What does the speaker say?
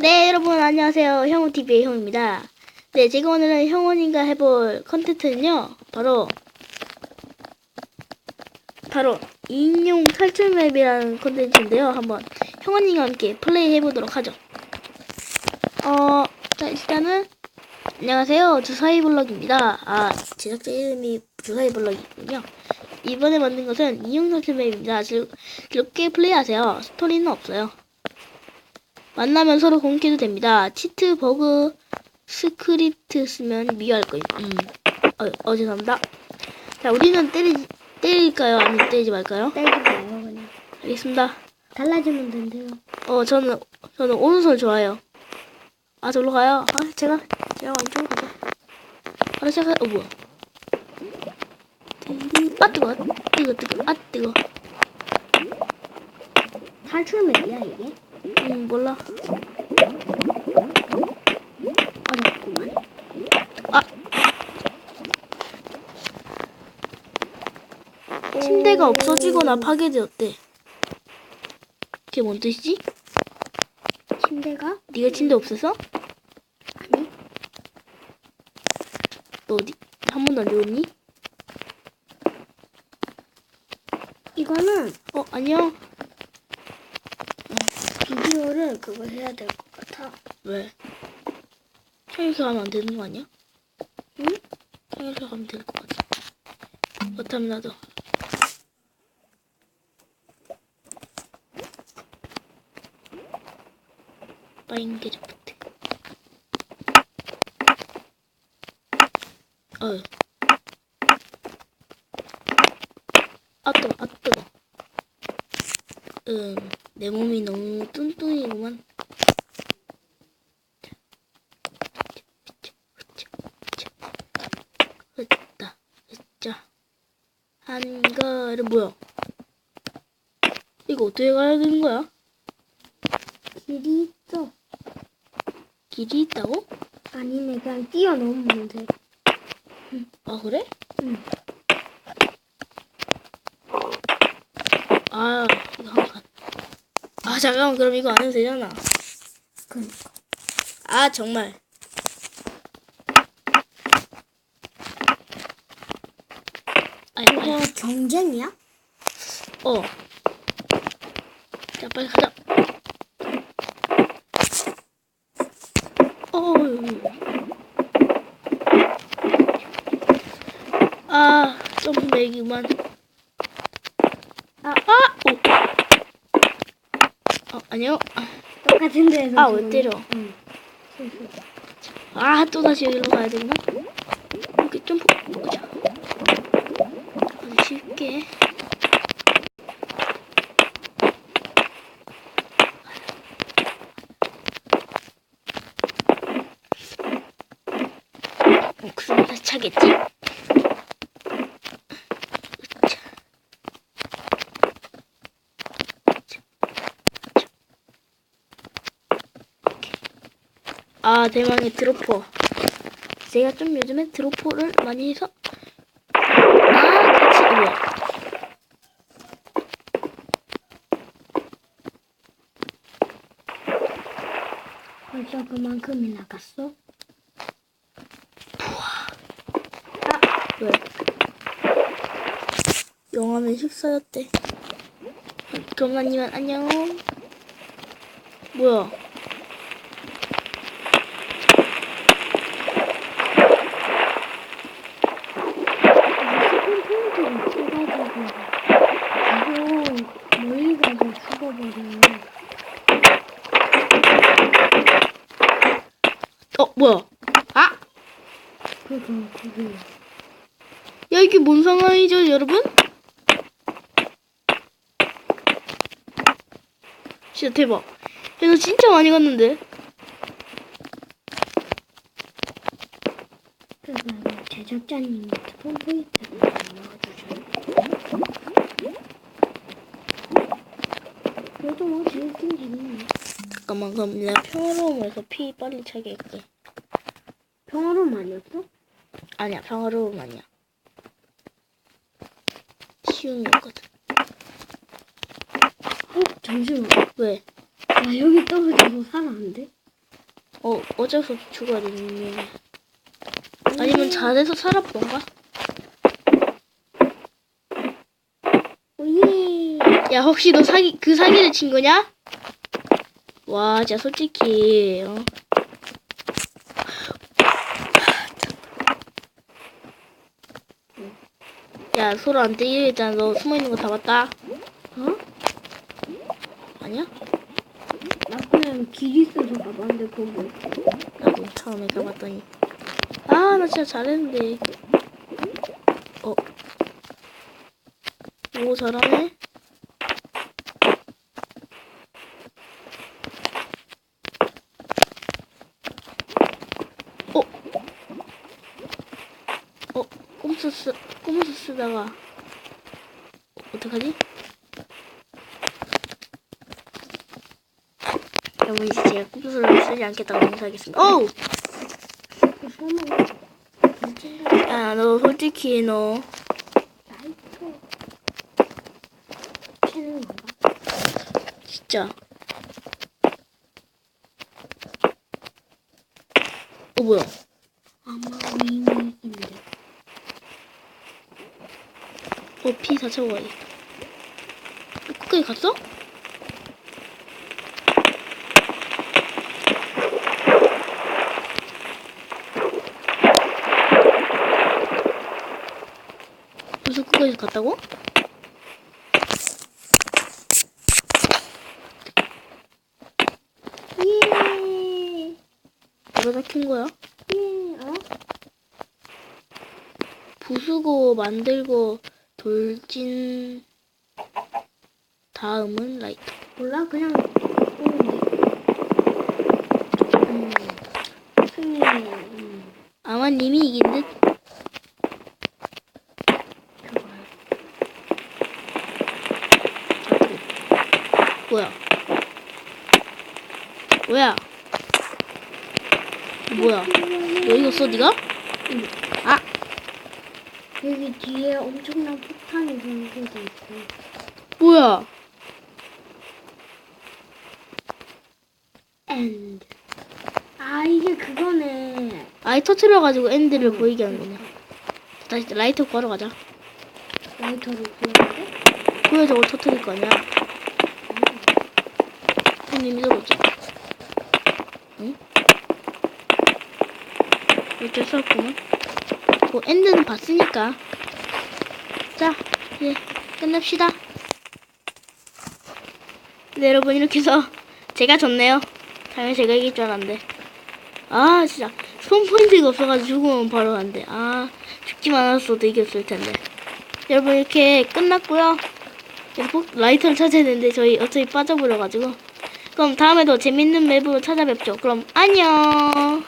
네, 여러분 안녕하세요. 형우TV의 형입니다. 네, 제가 오늘은 형원이가 해볼 컨텐츠는요. 바로 바로 인용 탈출 맵이라는 컨텐츠인데요. 한번 형원이가 함께 플레이 해보도록 하죠. 어, 자 일단은 안녕하세요. 주사위 블럭입니다. 아, 제작자 이름이 주사위 블럭이군요. 이번에 만든 것은 인용 탈출 맵입니다. 즐- 즐겁게 플레이하세요. 스토리는 없어요. 만나면 서로 공개도 됩니다. 치트, 버그, 스크립트 쓰면 미워할 거예요. 음. 어, 어, 죄송합니다. 자, 우리는 때리, 때릴까요? 아니면 때리지 말까요? 때리지 마요 그냥 알겠습니다. 달라지면 된대요 어, 저는, 저는 오른손 좋아요. 아, 저로 가요. 아, 제가, 제가 왼쪽으로 가자. 바로 시작해, 어, 뭐야. 아, 뜨거, 워 뜨거, 뜨거, 아, 뜨거. 탈출맵이야 이게? 음, 몰라. 어렵구만 아! 침대가 없어지거나 파괴되었대. 그게 뭔 뜻이지? 침대가? 네가 침대 없었어? 아니 너 어디 한 번도 안 죽었니? 이거는 어 안녕. 비디오를 그거 해야 될 것 같아 왜? 가면 안 되는 거 아니야? 응? 가면 될 것 같아. 그렇다면 나도. 빠잉 게르프트. 어휴. 아 뜨거, 아 뜨거. 음, 내 몸이 너무 뚱뚱이구만. 됐다, 됐자. 한 걸음 뭐야? 이거 어떻게 가야 되는 거야? 길이 있어 길이 있다고? 아니면 그냥 뛰어넘으면 돼아 그래? 응. 아. 아 잠깐만 그럼 이거 안 해도 되잖아. 그러니까 아 정말. 이거 경쟁이야? 어. 자, 빨리 가자. 어. 아, 점프 매기만. 아, 아! 오. 어, 아니요. 똑같은 데에서 아, 왜. 때려? 응. 아, 또 다시 여기로 가야 되구나. 이렇게 점프. 자. 아주 쉽게. 어, 그럼 다시 차겠지? 아 대망의 드로퍼. 제가 좀 요즘에 드로퍼를 많이 해서 아 같이 뭐야 벌써 그만큼이 나갔어? 왜? 영화는 식사였대. 그럼만이면 안녕. 뭐야 스폰 포인트가 커가지고 어 뭐야? 아! 그게 야 이게 뭔 상황이죠 여러분? 진짜 대박. 야, 너 진짜 많이 갔는데? 제작자님이 스폰 포인트를 넣어주셔요 그래도 뭐 재밌긴 재밌네 잠깐만 그럼 내가 평화로움에서 피 빨리 차게 할게 평화로움 아니었어? 아니야 평화로움 아니야 쉬움이었거든 어? 잠시만 왜? 나 여기 떨어져서 살았는데? 어, 없이 죽어야 되는 아니면 잘해서 살아보던가? 오예. 야, 혹시 너 사기, 그 사기를 친 거냐? 와, 진짜 솔직히, 어. 야, 서로 안 때리려 했잖아. 너 숨어 있는 거 다 봤다? 어? 아니야? 나 그냥 길 있어서 가봤는데 거기. 나도 처음에 가봤더니. 아, 나 진짜 잘했는데. 어. 오, 잘하네. 어. 어, 꼼수 쓰, 꼼수 쓰다가. 어, 어떡하지? 여러분, 이제 제가 꼼수를 쓰지 않겠다고 인사하겠습니다. 어우! 야, 너 솔직히 너? 진짜. 어 뭐야? 아마 위미인데. 어피다 채워 가야겠다. 끝까지 갔어? 벌써 끝까지 갔다고? 예. 뭐가 킨 거야? 예. 어? 부수고 만들고 돌진 다음은 라이터. 몰라 그냥 보는데. 음, 승리. 음. 아마 님이 이긴 듯. 뭐야? 뭐야? 뭐야? 너 이겼어, 네가? 아, 여기 뒤에 엄청난 폭탄이 전개돼 있어. 뭐야? 엔드. 아 이게 그거네. 아이 터트려가지고 엔드를 보이게 하는 거냐? 다시 라이터 구하러 가자. 라이터를 구하는데? 그래 저걸 터트릴 거 아니야? 손님 믿어 보자. 응? 어쩔 수 없구만. 뭐 엔드는 봤으니까. 자, 이제 끝냅시다. 네 여러분 이렇게 해서 제가 졌네요. 당연히 제가 이길 줄 알았는데. 아 진짜 손 포인트가 없어가지고 죽으면 바로 안 돼. 아 죽지만 않았어도 이겼을 텐데. 여러분 이렇게 끝났고요. 폭- 라이터를 찾아야 되는데 저희 어차피 빠져버려가지고. 그럼 다음에도 재밌는 맵으로 찾아뵙죠. 그럼 안녕.